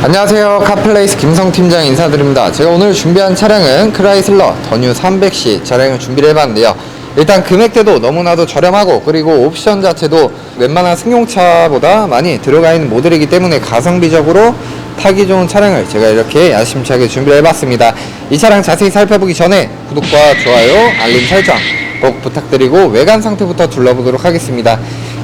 안녕하세요. 카플레이스 김성 팀장 인사드립니다. 제가 오늘 준비한 차량은 크라이슬러 더뉴 300C 차량을 준비를 해봤는데요. 일단 금액대도 너무나도 저렴하고 그리고 옵션 자체도 웬만한 승용차보다 많이 들어가 있는 모델이기 때문에 가성비적으로 타기 좋은 차량을 제가 이렇게 야심차게 준비를 해봤습니다. 이 차량 자세히 살펴보기 전에 구독과 좋아요 알림 설정 꼭 부탁드리고 외관 상태부터 둘러보도록 하겠습니다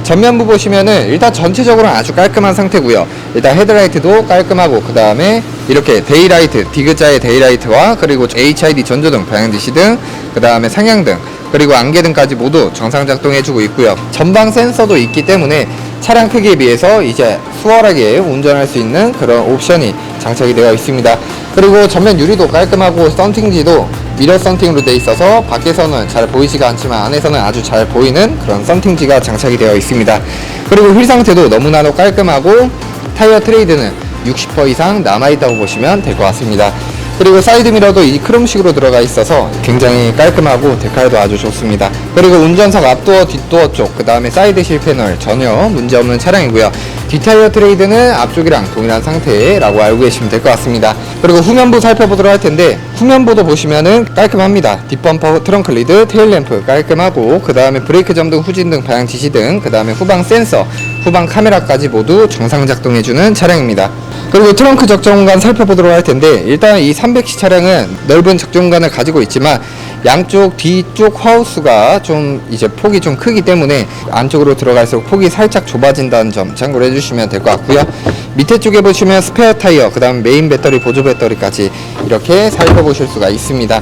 전면부 보시면은 일단 전체적으로 아주 깔끔한 상태고요. 일단 헤드라이트도 깔끔하고 그 다음에 이렇게 데이라이트 디귿자의 데이라이트와 그리고 HID 전조등, 방향지시등, 그 다음에 상향등 그리고 안개등까지 모두 정상 작동해주고 있고요. 전방 센서도 있기 때문에 차량 크기에 비해서 이제 수월하게 운전할 수 있는 그런 옵션이 장착이 되어 있습니다. 그리고 전면 유리도 깔끔하고 썬팅지도 미러 썬팅으로 되어 있어서 밖에서는 잘 보이지가 않지만 안에서는 아주 잘 보이는 그런 썬팅지가 장착이 되어 있습니다. 그리고 휠 상태도 너무나도 깔끔하고 타이어 트레이드는 60% 이상 남아있다고 보시면 될 것 같습니다. 그리고 사이드 미러도 이 크롬식으로 들어가 있어서 굉장히 깔끔하고 데칼도 아주 좋습니다. 그리고 운전석 앞도어, 뒷도어 쪽, 그 다음에 사이드 실 패널 전혀 문제없는 차량이고요. 뒷타이어 트레이드는 앞쪽이랑 동일한 상태라고 알고 계시면 될 것 같습니다. 그리고 후면부 살펴보도록 할 텐데 후면부도 보시면은 깔끔합니다. 뒷범퍼 트렁크 리드, 테일 램프 깔끔하고 그 다음에 브레이크 점등, 후진 등, 방향 지시 등, 그 다음에 후방 센서, 후방 카메라까지 모두 정상 작동해주는 차량입니다. 그리고 트렁크 적정 공간 살펴보도록 할 텐데 일단 이 300C 차량은 넓은 적정 공간을 가지고 있지만 양쪽 뒤쪽 하우스가 좀 이제 폭이 좀 크기 때문에 안쪽으로 들어갈수록 폭이 살짝 좁아진다는 점 참고로 해주시면 될 것 같고요 밑에 쪽에 보시면 스페어 타이어 그 다음 메인 배터리 보조 배터리까지 이렇게 살펴보실 수가 있습니다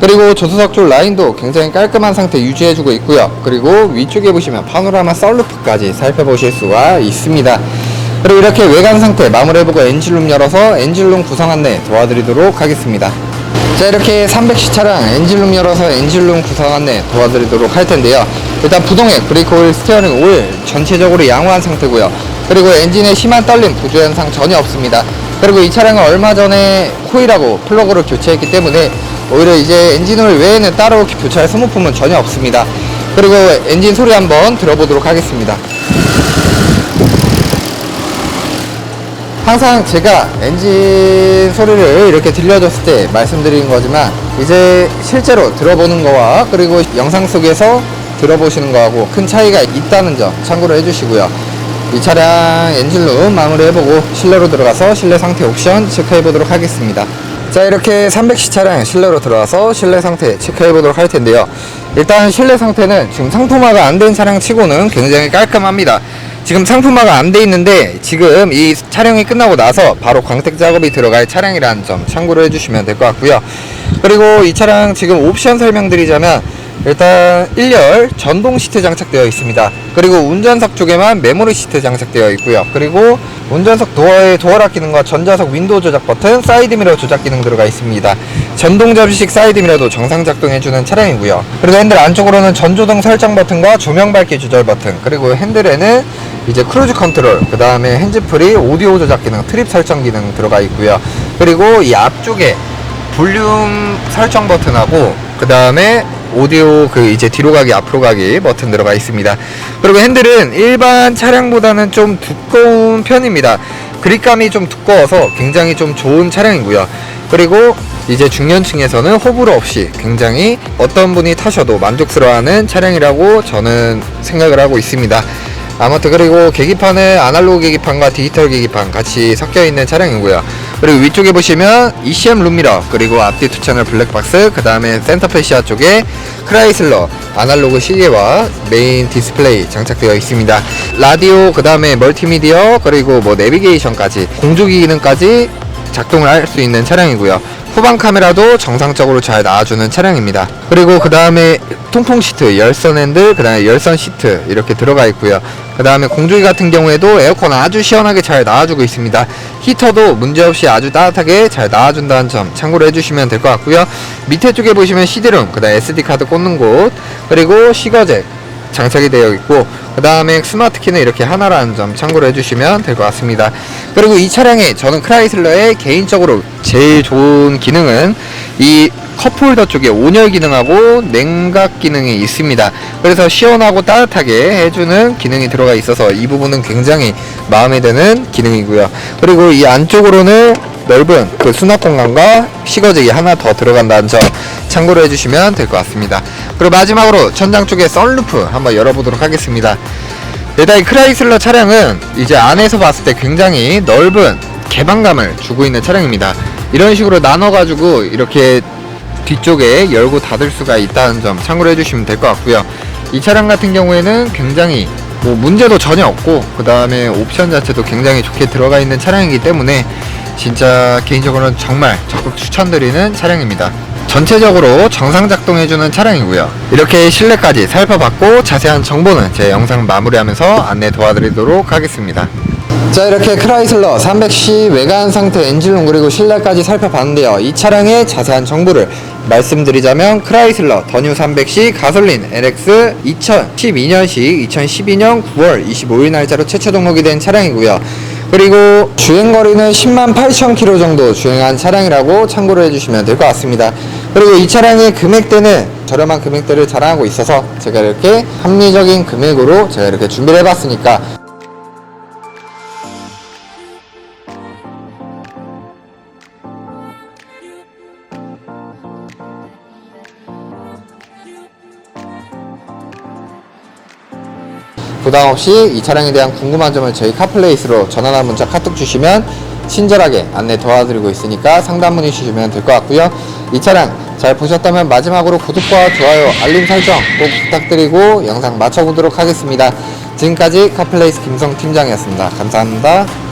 그리고 조수석 쪽 라인도 굉장히 깔끔한 상태 유지해주고 있고요. 그리고 위쪽에 보시면 파노라마 썰루프까지 살펴보실 수가 있습니다. 그리고 이렇게 외관 상태 마무리해보고 엔진룸 열어서 엔진룸 구성 안내 도와드리도록 하겠습니다. 자 이렇게 300C 차량 엔진룸 열어서 엔진룸 구성 안내 도와드리도록 할 텐데요. 일단 부동액, 브레이크 오일, 스티어링 오일 전체적으로 양호한 상태고요. 그리고 엔진에 심한 떨림, 부조 현상 전혀 없습니다. 그리고 이 차량은 얼마 전에 코일하고 플러그를 교체했기 때문에 오히려 이제 엔진 오일 외에는 따로 교체할 소모품은 전혀 없습니다. 그리고 엔진 소리 한번 들어보도록 하겠습니다. 항상 제가 엔진 소리를 이렇게 들려줬을 때 말씀드린 거지만 이제 실제로 들어보는 거와 그리고 영상 속에서 들어보시는 거하고 큰 차이가 있다는 점 참고로 해주시고요. 이 차량 엔진룸 마무리해보고 실내로 들어가서 실내 상태 옵션 체크해보도록 하겠습니다. 자 이렇게 300C 차량 실내로 들어가서 실내 상태 체크해 보도록 할 텐데요. 일단 실내 상태는 지금 상품화가 안 된 차량 치고는 굉장히 깔끔합니다. 지금 상품화가 안 돼 있는데 지금 이 촬영이 끝나고 나서 바로 광택 작업이 들어갈 차량이라는 점 참고로 해주시면 될 것 같고요. 그리고 이 차량 지금 옵션 설명드리자면 일단 1열 전동 시트 장착되어 있습니다. 그리고 운전석 쪽에만 메모리 시트 장착되어 있고요. 그리고 운전석 도어에 도어락 기능과 전자석 윈도우 조작 버튼, 사이드 미러 조작 기능 들어가 있습니다. 전동 접이식 사이드 미러도 정상 작동해주는 차량이고요. 그리고 핸들 안쪽으로는 전조등 설정 버튼과 조명 밝기 조절 버튼, 그리고 핸들에는 이제 크루즈 컨트롤, 그 다음에 핸즈프리 오디오 조작 기능, 트립 설정 기능 들어가 있고요. 그리고 이 앞쪽에 볼륨 설정 버튼하고 그 다음에 오디오 그 이제 뒤로 가기 앞으로 가기 버튼 들어가 있습니다. 그리고 핸들은 일반 차량보다는 좀 두꺼운 편입니다. 그립감이 좀 두꺼워서 굉장히 좀 좋은 차량이고요. 그리고 이제 중년층에서는 호불호 없이 굉장히 어떤 분이 타셔도 만족스러워하는 차량이라고 저는 생각을 하고 있습니다. 아무튼 그리고 계기판은 아날로그 계기판과 디지털 계기판 같이 섞여 있는 차량이고요. 그리고 위쪽에 보시면 ECM 룸미러 그리고 앞뒤 투 채널 블랙박스 그 다음에 센터페시아 쪽에 크라이슬러 아날로그 시계와 메인 디스플레이 장착되어 있습니다. 라디오 그 다음에 멀티미디어 그리고 뭐 내비게이션까지 공조기 기능까지 작동을 할 수 있는 차량이고요. 후방 카메라도 정상적으로 잘 나와주는 차량입니다. 그리고 그 다음에 통풍 시트, 열선 핸들, 그 다음에 열선 시트 이렇게 들어가 있고요. 그 다음에 공조기 같은 경우에도 에어컨 아주 시원하게 잘 나와주고 있습니다. 히터도 문제없이 아주 따뜻하게 잘 나와준다는 점 참고로 해주시면 될 것 같고요. 밑에 쪽에 보시면 CD룸, 그 다음에 SD카드 꽂는 곳, 그리고 시거잭, 장착이 되어 있고 그 다음에 스마트 키는 이렇게 하나라는 점 참고로 해주시면 될 것 같습니다. 그리고 이 차량에 저는 크라이슬러의 개인적으로 제일 좋은 기능은 이 컵홀더 쪽에 온열 기능하고 냉각 기능이 있습니다. 그래서 시원하고 따뜻하게 해주는 기능이 들어가 있어서 이 부분은 굉장히 마음에 드는 기능이고요. 그리고 이 안쪽으로는 넓은 그 수납 공간과 시거잭이 하나 더 들어간다는 점 참고로 해주시면 될 것 같습니다. 그리고 마지막으로 천장 쪽에 썬루프 한번 열어보도록 하겠습니다. 일단 이 크라이슬러 차량은 이제 안에서 봤을 때 굉장히 넓은 개방감을 주고 있는 차량입니다. 이런 식으로 나눠가지고 이렇게 뒤쪽에 열고 닫을 수가 있다는 점 참고로 해주시면 될 것 같고요. 이 차량 같은 경우에는 굉장히 뭐 문제도 전혀 없고 그 다음에 옵션 자체도 굉장히 좋게 들어가 있는 차량이기 때문에 진짜 개인적으로는 정말 적극 추천드리는 차량입니다. 전체적으로 정상 작동해주는 차량이고요. 이렇게 실내까지 살펴봤고 자세한 정보는 제 영상 마무리하면서 안내 도와드리도록 하겠습니다. 자 이렇게 크라이슬러 300C 외관 상태 엔진룸 그리고 실내까지 살펴봤는데요 이 차량의 자세한 정보를 말씀드리자면 크라이슬러 더뉴 300C 가솔린 LX 2012년식 2012년 9월 25일 날짜로 최초 등록이 된 차량이고요 그리고 주행거리는 10만 8천 킬로 정도 주행한 차량이라고 참고를 해주시면 될 것 같습니다 그리고 이 차량의 금액대는 저렴한 금액대를 자랑하고 있어서 제가 이렇게 합리적인 금액으로 제가 이렇게 준비를 해봤으니까. 부담 없이 이 차량에 대한 궁금한 점을 저희 카플레이스로 전화나 문자 카톡 주시면 친절하게 안내 도와드리고 있으니까 상담 문의 주시면 될 것 같고요. 이 차량 잘 보셨다면 마지막으로 구독과 좋아요, 알림 설정 꼭 부탁드리고 영상 마쳐보도록 하겠습니다. 지금까지 카플레이스 김성 팀장이었습니다. 감사합니다.